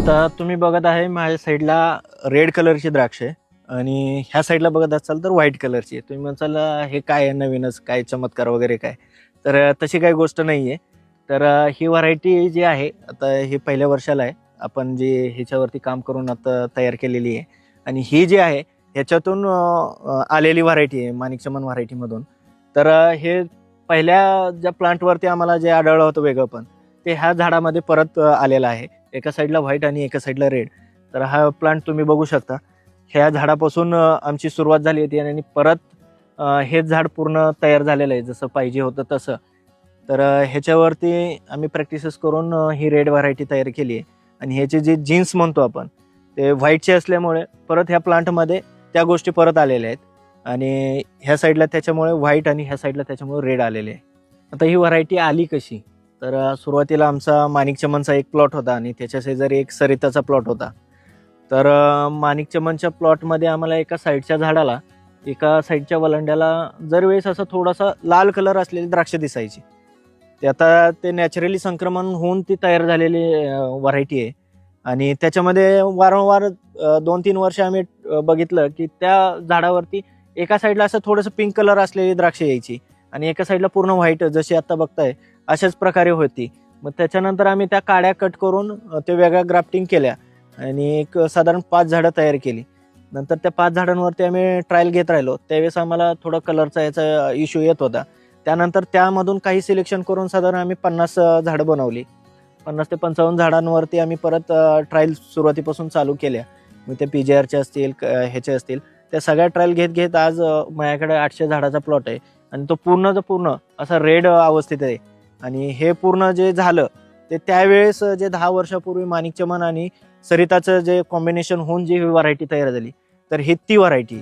आता तुम्ही बघत आहे माझ्या साईडला रेड कलरची द्राक्ष आहे. आणि ह्या साईडला बघत असाल तर व्हाईट कलरची आहे. तुम्ही म्हणसाल हे काय आहे नवीनच? काय चमत्कार वगैरे काय? तर तशी काही गोष्ट नाही आहे. तर ही व्हरायटी जी आहे आता हे पहिल्या वर्षाला आहे. आपण जी ह्याच्यावरती काम करून आता तयार केलेली आहे. आणि ही जी आहे ह्याच्यातून आलेली व्हरायटी आहे माणिकचमन व्हरायटीमधून. तर हे पहिल्या ज्या प्लांटवरती आम्हाला जे आढळलं होतं वेगळं पण ते ह्या झाडामध्ये परत आलेलं आहे. एका साईडला व्हाईट आणि एका साईडला रेड तर हा प्लांट तुम्ही बघू शकता. ह्या झाडापासून आमची सुरुवात झाली होती आणि परत हेच झाड पूर्ण तयार झालेलं आहे. जसं पाहिजे होतं तसं. तर ह्याच्यावरती आम्ही प्रॅक्टिसेस करून ही रेड व्हरायटी तयार केली आहे. आणि ह्याचे जे जीन्स म्हणतो आपण ते व्हाईटचे असल्यामुळे परत ह्या प्लांटमध्ये त्या गोष्टी परत आलेल्या आहेत. आणि ह्या साईडला त्याच्यामुळे व्हाईट आणि ह्या साईडला त्याच्यामुळे रेड आलेले आहे. आता ही व्हरायटी आली कशी? तर सुरुवातीला आमचा माणिक चमनचा एक प्लॉट होता आणि त्याच्या शेजारी एक सरिताचा प्लॉट होता. तर माणिक चमनच्या प्लॉटमध्ये आम्हाला एका साईडच्या झाडाला एका साईडच्या वलंड्याला जर वेळेस असं थोडासा लाल कलर असलेली द्राक्ष दिसायची. ते आता ते नॅचरली संक्रमण होऊन ती तयार झालेली व्हरायटी आहे. आणि त्याच्यामध्ये वारंवार दोन तीन वर्ष आम्ही बघितलं की त्या झाडावरती एका साईडला असं थोडंसं पिंक कलर असलेली द्राक्ष यायची आणि एका साईडला पूर्ण व्हाईट जशी आता बघताय अशाच प्रकारे होती. मग त्याच्यानंतर आम्ही त्या काड्या कट करून ते वेगळ्या ग्राफ्टिंग केल्या आणि एक साधारण पाच झाडं तयार केली. नंतर त्या पाच झाडांवरती आम्ही ट्रायल घेत राहिलो. त्यावेळेस आम्हाला थोडा कलरचा याचा इश्यू येत होता. त्यानंतर त्यामधून काही सिलेक्शन करून साधारण आम्ही पन्नास झाडं बनवली. पन्नास ते पंचावन्न झाडांवरती आम्ही परत ट्रायल सुरुवातीपासून चालू केल्या. मग ते पी जे आरचे असतील क- ह्याचे असतील. त्या सगळ्या ट्रायल घेत घेत आज माझ्याकडे आठशे झाडाचा प्लॉट आहे. आणि तो पूर्णचा पूर्ण असा रेड अवस्थेत आहे. आणि हे पूर्ण जे झालं ते त्यावेळेस जे दहा वर्षापूर्वी माणिक चमन आणि सरिताचं जे कॉम्बिनेशन होऊन जी व्हरायटी तयार झाली तर ही ती व्हरायटी